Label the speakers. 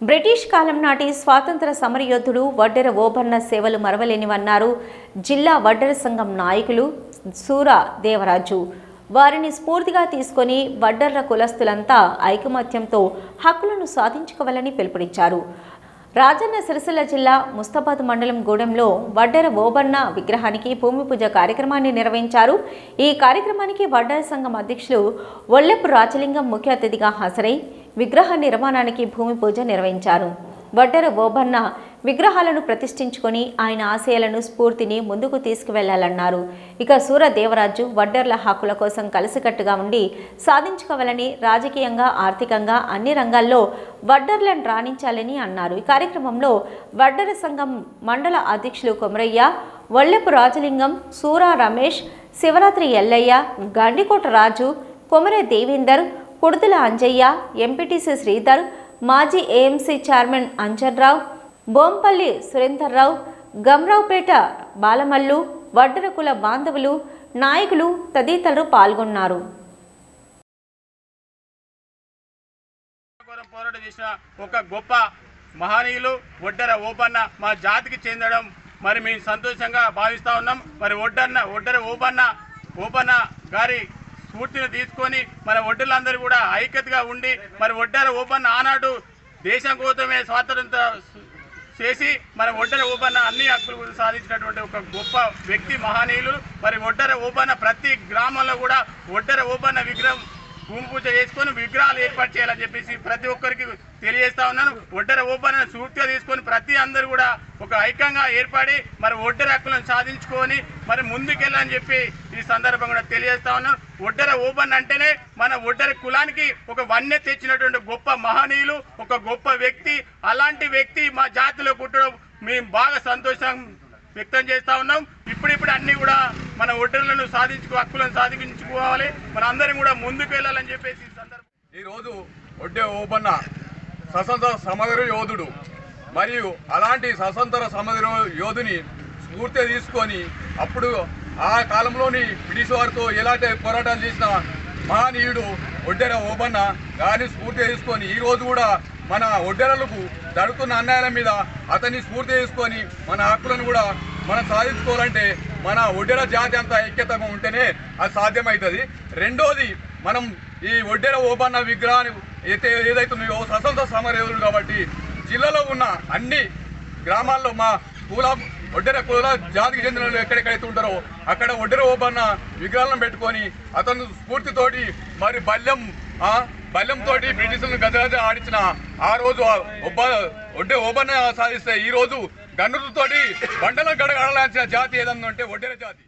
Speaker 1: British కాలం నాటి స్వాతంత్ర సమరయోధుడు వడ్డెర ఓబన్న సేవలు మరవలేనివన్నారు జిల్లా వడ్డెర సంఘం నాయకులు సూరా దేవరాజు. వారిని స్ఫూర్తిగా తీసుకొని వడ్డర్ర కులస్తులంతా ఐకమత్యంతో హక్కులను సాధించుకోవాలని పిలుపునిచ్చారు. రాజన్న సిరిసిల్ల జిల్లా ముస్తాబాద్ మండలం గూడెంలో వడ్డెర ఓబన్న విగ్రహానికి భూమి పూజ కార్యక్రమాన్ని నిర్వహించారు. ఈ కార్యక్రమానికి వడ్డెర సంఘం అధ్యక్షులు ఒల్లెపు రాజలింగం ముఖ్య అతిథిగా హాజరై విగ్రహ నిర్మాణానికి భూమి పూజ నిర్వహించారు. వడ్డెర ఓబన్న విగ్రహాలను ప్రతిష్ఠించుకొని ఆయన ఆశయాలను స్ఫూర్తిని ముందుకు తీసుకువెళ్ళాలన్నారు. ఇక సూర దేవరాజు వడ్డర్ల హక్కుల కోసం కలిసికట్టుగా ఉండి సాధించుకోవాలని రాజకీయంగా ఆర్థికంగా అన్ని రంగాల్లో వడ్డర్లను రాణించాలని అన్నారు. ఈ కార్యక్రమంలో వడ్డర సంఘం మండల అధ్యక్షులు కొమరయ్య వల్లెపు రాజలింగం సూరా రమేష్ శివరాత్రి ఎల్లయ్య గండికోట రాజు కొమరే దేవేందర్ కుడుతుల అంజయ్య ఎంపీటీసీ శ్రీధర్ మాజీ ఏఎంసీ చైర్మన్ అంజన్రావు బోంపల్లి సురేందర్రావు గమ్రావుపేట బాలమల్లు వడ్డరకుల బాంధవులు నాయకులు తదితరులు పాల్గొన్నారు.
Speaker 2: పోరాటం చేసిన ఒక గొప్ప మహనీయులు ఒడ్డర ఓపన్న మా జాతికి చెందడం మరి మేము సంతోషంగా భావిస్తా ఉన్నాం. మరి ఒడ్డన్న ఒడ్డర ఓపన్న ఓపన్న గారి స్ఫూర్తిని తీసుకొని మన ఒడ్డులందరూ కూడా ఐక్యతగా ఉండి మరి ఒడ్డల ఓపెన్ ఆనాడు దేశం కోసమే స్వాతంత్ర చేసి మన ఒడ్డర ఓపెన్న అన్ని హక్కులు సాధించినటువంటి ఒక గొప్ప వ్యక్తి మహనీయులు. మరి ఒడ్డర ఓపెన్న ప్రతి గ్రామంలో కూడా ఒడ్డర ఓపెన్న విగ్రహం భూమి పూజ చేసుకొని విగ్రహాలు ఏర్పాటు చేయాలని చెప్పేసి ప్రతి ఒక్కరికి తెలియజేస్తా ఉన్నాను. ఒడ్డర ఓపెన్ సూర్తిగా తీసుకొని ప్రతి అందరూ కూడా ఒక ఐక్యంగా ఏర్పడి మరి ఒడ్డర హక్కులను సాధించుకొని మరి ముందుకెళ్ళని చెప్పి ఈ సందర్భంగా కూడా తెలియజేస్తా ఉన్నాను ఒడ్డర ఓపెన్ అంటేనే మన ఒడ్డర కులానికి ఒక వన్య తెచ్చినటువంటి గొప్ప మహనీయులు ఒక గొప్ప వ్యక్తి. అలాంటి వ్యక్తి మా జాతిలో పుట్టడం మేము బాగా సంతోషం వ్యక్తం చేస్తా ఉన్నాం. ఇప్పుడిప్పుడు అన్ని కూడా మన ఒడ్డర్లను సాధించుకో హక్కులను సాధించుకోవాలి. మన అందరం కూడా ముందుకు వెళ్ళాలని చెప్పేసి ఈ సందర్భం
Speaker 3: ఈరోజు ఒడ్డే ఓబన్న ససంత సమగ్ర యోధుడు మరియు అలాంటి స్వతంత్ర సమర యోధుని స్ఫూర్తి తీసుకొని అప్పుడు ఆ కాలంలోని బ్రిటిష్ వారితో ఎలాంటి పోరాటాలు చేసిన మహనీయుడు ఒడ్డెర ఓబన్న గారిని స్ఫూర్తి తీసుకొని ఈ రోజు కూడా మన ఒడ్డెరలకు జరుగుతున్న అన్యాయాల మీద అతన్ని స్ఫూర్తి తీసుకొని మన హక్కులను కూడా మనం సాధించుకోవాలంటే మన ఒడ్డెర జాతి అంతా ఐక్యతగా ఉంటేనే అది సాధ్యమవుతుంది. రెండోది మనం ఈ ఒడ్డెర ఓబన్న విగ్రహాన్ని అయితే ఏదైతే ఉన్నాయో స్వతంత్ర సమరయోధులు కాబట్టి జిల్లాలో ఉన్న అన్ని గ్రామాల్లో మా కూల ఒడ్డెర కుల జాతికి చెందిన వాళ్ళు ఎక్కడెక్కడైతే ఉంటారో అక్కడ ఒడ్డెర ఓబన్న విగ్రహాలను పెట్టుకొని అతను స్ఫూర్తితోటి మరి బల్యం ఆ బల్యంతోటి బ్రిటిషులను గజగజ ఆడించిన ఆ రోజు ఒబ్బ ఒడ్డే ఓబన్న సాధిస్తే ఈ రోజు గన్నులతోటి బండలను గడగడలాల్సిన జాతి ఏదన్నా అంటే ఒడ్డెర జాతి.